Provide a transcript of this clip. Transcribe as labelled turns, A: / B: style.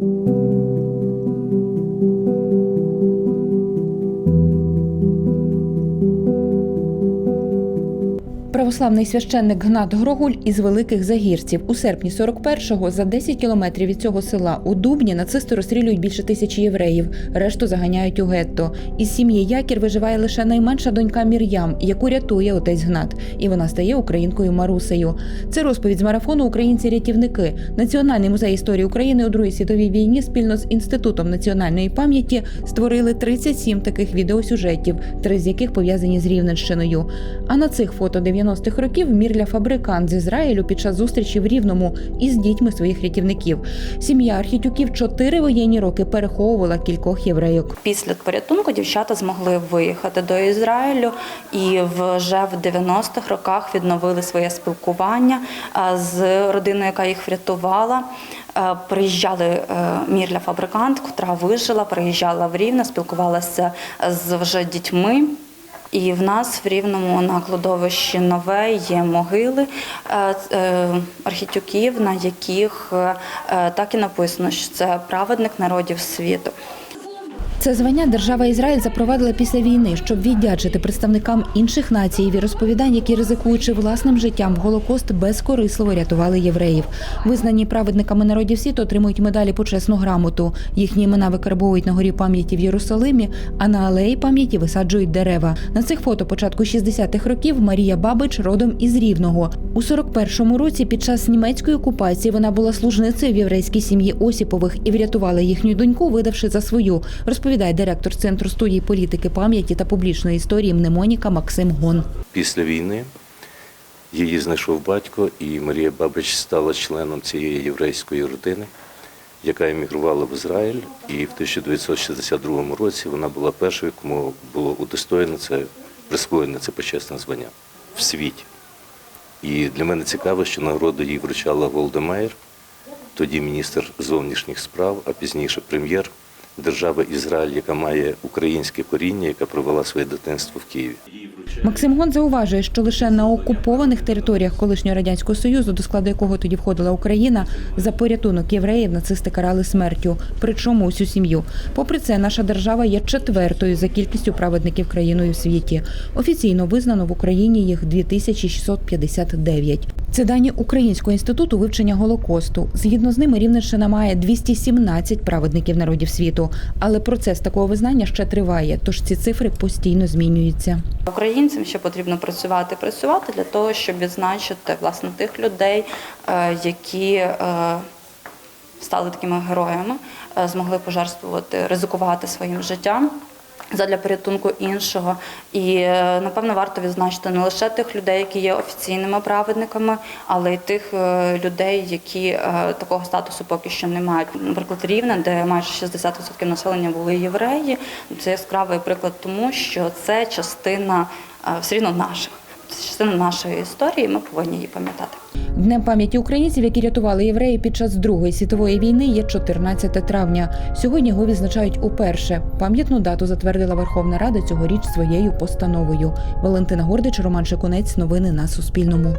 A: thank you Православний священник Гнат Грогуль із великих загірців у серпні 41-го за 10 кілометрів від цього села у Дубні нацисти розстрілюють більше тисячі євреїв, решту заганяють у гетто. Із сім'ї Якір виживає лише найменша донька Мір'ям, яку рятує отець Гнат, і вона стає українкою Марусею. Це розповідь з марафону Українці-рятівники. Національний музей історії України у Другій світовій війні спільно з інститутом національної пам'яті створили 37 таких відеосюжетів, три з яких пов'язані з Рівненщиною. А на цих фото 90-х років Мірля фабрикант з Ізраїлю під час зустрічі в Рівному із дітьми своїх рятівників. Сім'я Архітюків чотири воєнні роки переховувала кількох єврейок.
B: Після порятунку дівчата змогли виїхати до Ізраїлю і вже в 90-х роках відновили своє спілкування е, з родиною, яка їх врятувала. Е, Приїжджали е, Мірля фабрикант, котра вижила, приїжджала в Рівне, спілкувалася з вже дітьми. І в нас в Рівному на кладовищі нове є могили е, е, архітюків, на яких е, так і написано, що це праведник народів світу.
A: Це звання держава Ізраїль запровадила після війни, щоб віддячити представникам інших націй і віросповідань, які ризикуючи власним життям Голокост безкорисливо рятували євреїв. Визнані праведниками народів світу отримують медалі почесну грамоту. Їхні імена викарбовують на горі пам'яті в Єрусалимі, а на алеї пам'яті висаджують дерева. На цих фото початку 60-х років Марія Бабич родом із Рівного. У 41-му році під час німецької окупації вона була служницею в єврейській сім'ї Осіпових і врятувала їхню доньку, видавши за свою. Розповідає директор центру студії політики пам'яті та публічної історії мнемоніка Максим Гон.
C: Після війни її знайшов батько, і Марія Бабич стала членом цієї єврейської родини, яка емігрувала в Ізраїль. І в 1962 році вона була першою, кому було удостоєно це присвоєне це почесне звання в світі. І для мене цікаво, що нагороду їй вручала Голда Меїр, тоді міністр зовнішніх справ, а пізніше прем'єр держави Ізраїль, яка має українське коріння, яка провела своє дитинство в Києві.
A: Максим Гон зауважує, що лише на окупованих територіях колишнього радянського союзу, до складу якого тоді входила Україна, за порятунок євреїв нацисти карали смертю, причому усю сім'ю. Попри це, наша держава є четвертою за кількістю праведників країною в світі. Офіційно визнано в Україні їх 2659. Це дані Українського інституту вивчення Голокосту. Згідно з ними, Рівненщина має 217 праведників народів світу. Але процес такого визнання ще триває, тож ці цифри постійно змінюються.
B: Українцям ще потрібно працювати, працювати для того, щоб відзначити власне тих людей, е, які е, стали такими героями, е, змогли пожертвувати, ризикувати своїм життям. Задля порятунку іншого, і напевно варто відзначити не лише тих людей, які є офіційними праведниками, але й тих людей, які такого статусу поки що не мають. Наприклад, Рівне, де майже 60% населення були євреї. Це яскравий приклад тому, що це частина все рівно наших. Це частина нашої історії, ми повинні її пам'ятати.
A: Днем пам'яті українців, які рятували євреї під час Другої світової війни, є 14 травня. Сьогодні його відзначають уперше. Пам'ятну дату затвердила Верховна Рада цьогоріч своєю постановою. Валентина Гордич, Роман Шикунець. Новини на Суспільному.